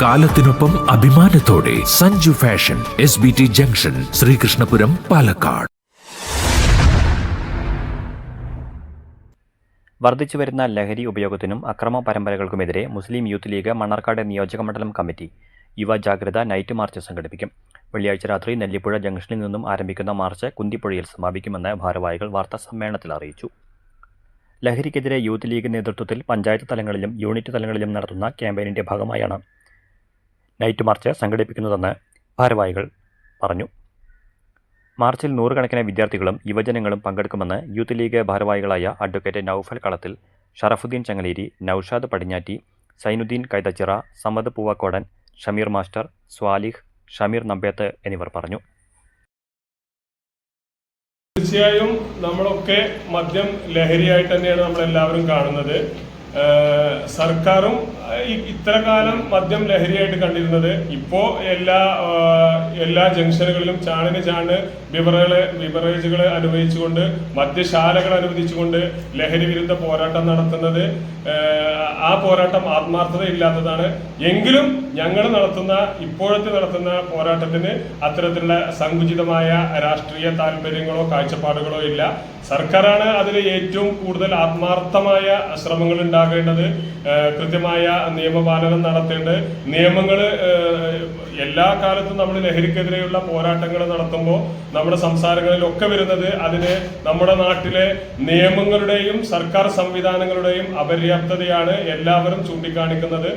കാലത്തിനൊപ്പം അഭിമാനത്തോടെ Sanju fashion S B T junction Sreekrishnapuram Palakkad. വർദ്ധിച്ചുവരുന്ന ലഹരി ഉപയോഗത്തിനും അക്രമ പരമ്പരകൾക്കുമെതിരെ മുസ്ലിം യൂത്ത് ലീഗ് മണ്ണാർക്കാട് നിയോജക മണ്ഡലം കമ്മിറ്റി യുവ ജാഗ്രത നൈറ്റ് മാർച്ച് സംഘടിപ്പിക്കും. വെള്ളിയാഴ്ച രാത്രി നെല്ലിപ്പുഴ ജംഗ്ഷനിൽ നിന്നും ആരംഭിക്കുന്ന മാർച്ച് കുന്തിപ്പുഴയിൽ സമാപിക്കുമെന്ന് ഭാരവാഹികൾ വാർത്താ സമ്മേളനത്തിൽ അറിയിച്ചു. ലഹരിക്കെതിരെ യൂത്ത് ലീഗ് നേതൃത്വത്തിൽ പഞ്ചായത്ത് തലങ്ങളിലും യൂണിറ്റ് തലങ്ങളിലും നടത്തുന്ന ക്യാമ്പയിനിന്റെ ഭാഗമായാണ് നൈറ്റ് മാർച്ച് സംഘടിപ്പിക്കുന്നതെന്ന് ഭാരവാഹികൾ പറഞ്ഞു. മാർച്ചിൽ നൂറുകണക്കിന് വിദ്യാർത്ഥികളും യുവജനങ്ങളും പങ്കെടുക്കുമെന്ന് യൂത്ത് ലീഗ് ഭാരവാഹികളായ അഡ്വക്കേറ്റ് നൌഫൽ കളത്തിൽ ഷറഫുദ്ദീൻ ചങ്ങലേരി നൌഷാദ് പടിഞ്ഞാറ്റി സൈനുദ്ദീൻ കൈതച്ചിറ സമദ് പൂവാക്കോടൻ ഷമീർ മാസ്റ്റർ സ്വാലിഹ് ഷമീർ നമ്പേത്ത് എന്നിവർ പറഞ്ഞു. തീർച്ചയായും നമ്മളൊക്കെ മദ്യം ലഹരിയായിട്ട് തന്നെയാണ് നമ്മളെല്ലാവരും കാണുന്നത്. സർക്കാരും ഇത്ര കാലം മദ്യം ലഹരിയായിട്ട് കണ്ടിരുന്നത്. ഇപ്പോ എല്ലാ എല്ലാ ജംഗ്ഷനുകളിലും ചാണിന് ചാണ് ബിവറകൾ ബിവറേജുകൾ അനുവദിച്ചുകൊണ്ട് മദ്യശാലകൾ അനുവദിച്ചുകൊണ്ട് ലഹരി വിരുദ്ധ പോരാട്ടം നടത്തുന്നത് ആ പോരാട്ടം ആത്മാർത്ഥത ഇല്ലാത്തതാണ് എങ്കിലും ഞങ്ങൾ നടത്തുന്ന ഇപ്പോഴത്തെ നടത്തുന്ന പോരാട്ടത്തിന് അത്തരത്തിലുള്ള സങ്കുചിതമായ രാഷ്ട്രീയ താല്പര്യങ്ങളോ കാഴ്ചപ്പാടുകളോ ഇല്ല. സർക്കാരാണ് അതിൽ ഏറ്റവും കൂടുതൽ ആത്മാർത്ഥമായ ശ്രമങ്ങൾ ഉണ്ടാകേണ്ടത്. കൃത്യമായ നിയമപാലനം നടത്തേണ്ടത്. നിയമങ്ങൾ എല്ലാ കാലത്തും നമ്മൾ ലഹരിക്കെതിരെയുള്ള പോരാട്ടങ്ങൾ നടത്തുമ്പോൾ നമ്മുടെ സംസാരങ്ങളിലൊക്കെ വരുന്നത് അതിന് നമ്മുടെ നാട്ടിലെ നിയമങ്ങളുടെയും സർക്കാർ സംവിധാനങ്ങളുടെയും അപര്യാപ്തതയാണ് എല്ലാവരും ചൂണ്ടിക്കാണിക്കുന്നത്.